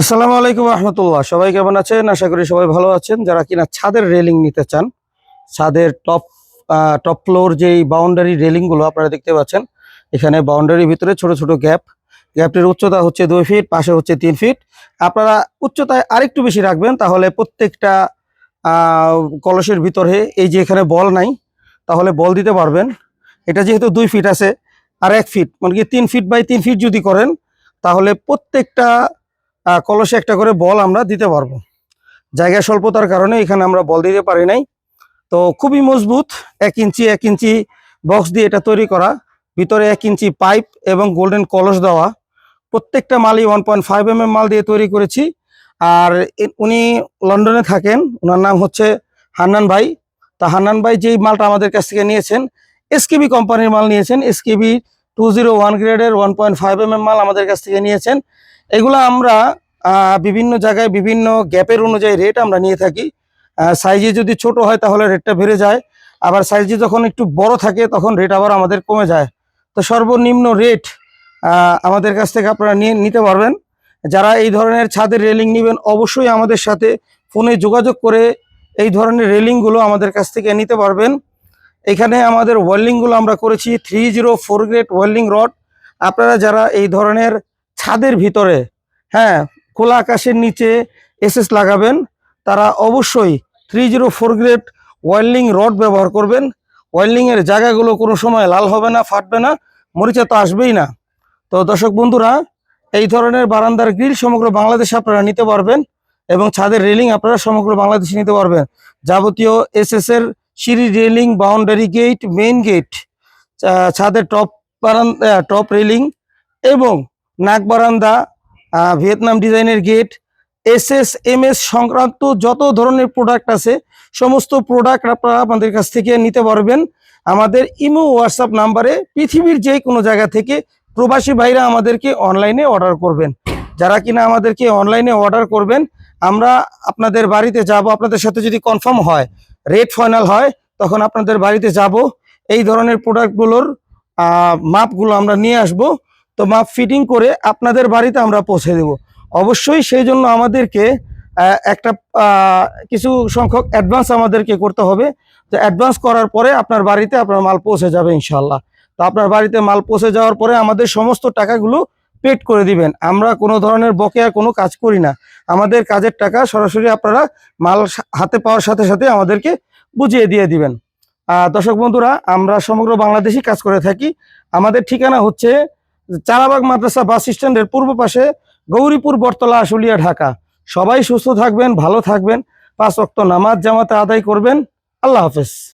আসসালামু আলাইকুম রহমতুল্লাহ। সবাই কেমন আছেন? আশা করি সবাই ভালো আছেন। যারা কিনা ছাদের রেলিং নিতে চান, ছাদের টপ টপ ফ্লোর যেই বাউন্ডারি রেলিংগুলো আপনারা দেখতে পাচ্ছেন, এখানে বাউন্ডারির ভিতরে ছোট ছোট গ্যাপ। গ্যাপটির উচ্চতা হচ্ছে দুই ফিট, পাশে হচ্ছে তিন ফিট। আপনারা উচ্চতায় আরেকটু বেশি রাখবেন, তাহলে প্রত্যেকটা কলসের ভিতরে এই যে এখানে বল নাই, তাহলে বল দিতে পারবেন। এটা যেহেতু দুই ফিট আছে, আর এক ফিট মানে কি তিন ফিট বাই তিন ফিট যদি করেন, তাহলে প্রত্যেকটা কলসে একটা করে বল আমরা দিতে পারব। জায়গা স্বল্পতার কারণে এখানে আমরা বল দিতে পারি নাই। তো খুবই মজবুত, এক ইঞ্চি এক ইঞ্চি বক্স দিয়ে এটা তৈরি করা। ভিতরে এক ইঞ্চি পাইপ এবং গোল্ডেন কলস দেওয়া। প্রত্যেকটা মালই ওয়ান পয়েন্ট ফাইভ এম মাল দিয়ে তৈরি করেছি। আর উনি লন্ডনে থাকেন ওনার নাম হচ্ছে হান্নান ভাই। তা হান্নান ভাই যেই মালটা আমাদের কাছ থেকে নিয়েছেন এসকেবি কোম্পানির মাল নিয়েছেন। এসকেবি টু জিরো ওয়ান গ্রেডের one point five M M মাল আমাদের কাছ থেকে নিয়েছেন। এগুলো আমরা বিভিন্ন জায়গায় বিভিন্ন গ্যাপের অনুযায়ী রেট আমরা নিয়ে থাকি। সাইজে যদি ছোট হয় তাহলে রেটটা বেড়ে যায়। আবার সাইজে যখন একটু বড় থাকে তখন রেট আবার আমাদের কমে যায়। তো সর্বনিম্ন রেট আমাদের কাছ থেকে আপনারা নিয়ে, নিতে পারবেন। যারা এই ধরনের ছাদের রেলিং নেবেন অবশ্যই আমাদের সাথে ফোনে যোগাযোগ করে এই ধরনের রেলিংগুলো আমাদের কাছ থেকে নিতে পারবেন। এখানে আমাদের ওয়েল্ডিংগুলো আমরা করেছি three zero four grade welding rod আপনারা যারা এই ধরনের ছাদের ভিতরে হ্যাঁ খোলা আকাশের নিচে এসএস লাগাবেন, তারা অবশ্যই three zero four grade welding rod ব্যবহার করবেন। ওয়েল্ডিং এর জায়গাগুলো কোনো সময় লাল হবে না, ফাটবে না, মরিচা তো আসবেই না। তো দর্শক বন্ধুরা, এই ধরনের বারান্দার গ্রিল সমগ্র বাংলাদেশে আপনারা নিতে পারবেন এবং ছাদের রেলিং আপনারা সমগ্র বাংলাদেশে নিতে পারবেন। যাবতীয় এসএস এর সিঁড়ি railing boundary gate main gate ছাদের টপ বারান্দা টপ রেলিং এবং নাক বারান্দা ভিয়েতনাম ডিজাইনের gate S S M S সংক্রান্ত যত ধরনের প্রোডাক্ট আছে, সমস্ত প্রোডাক্ট আপনারা আমাদের কাছ থেকে নিতে পারবেন। আমাদের ইমো হোয়াটসঅ্যাপ নাম্বারে পৃথিবীর যে কোনো জায়গা থেকে প্রবাসী ভাইরা আমাদেরকে অনলাইনে অর্ডার করবেন। যারা কিনা আমাদেরকে অনলাইনে অর্ডার করবেন, আমরা আপনাদের বাড়িতে যাব, আপনাদের সাথে যদি কনফার্ম হয় রেট ফাইনাল হয়, তখন আপনাদের বাড়িতে যাব। এই ধরনের প্রোডাক্টগুলোর মাপগুলো আমরা নিয়ে আসব। তো মাপ ফিটিং করে আপনাদের বাড়িতে আমরা পৌঁছে দেব। অবশ্যই সেই জন্য আমাদেরকে একটা কিছু সংখ্যক অ্যাডভান্স আমাদেরকে করতে হবে। তো অ্যাডভান্স করার পরে আপনার বাড়িতে আপনার মাল পৌঁছে যাবে ইনশাল্লাহ তো আপনার বাড়িতে মাল পৌঁছে যাওয়ার পরে আমাদের সমস্ত টাকাগুলো পেড করে দিবেন। আমরা কোনো ধরনের বকেয়া কোনো কাজ করি না। আমাদের কাজের টাকা সরাসরি আপনারা মাল হাতে পাওয়ার সাথে সাথে আমাদেরকে বুঝিয়ে দিয়ে দিবেন। দর্শক বন্ধুরা, আমরা সমগ্র বাংলাদেশি কাজ করে থাকি। আমাদের ঠিকানা হচ্ছে চারাবাগ মাদ্রাসা বাস স্ট্যান্ডের পূর্ব পাশে গৌরীপুর বটতলা, আশুলিয়া, ঢাকা। সবাই সুস্থ থাকবেন, ভালো থাকবেন। পাঁচ ওয়াক্ত নামাজ জামাতে আদায় করবেন। আল্লাহ হাফেজ।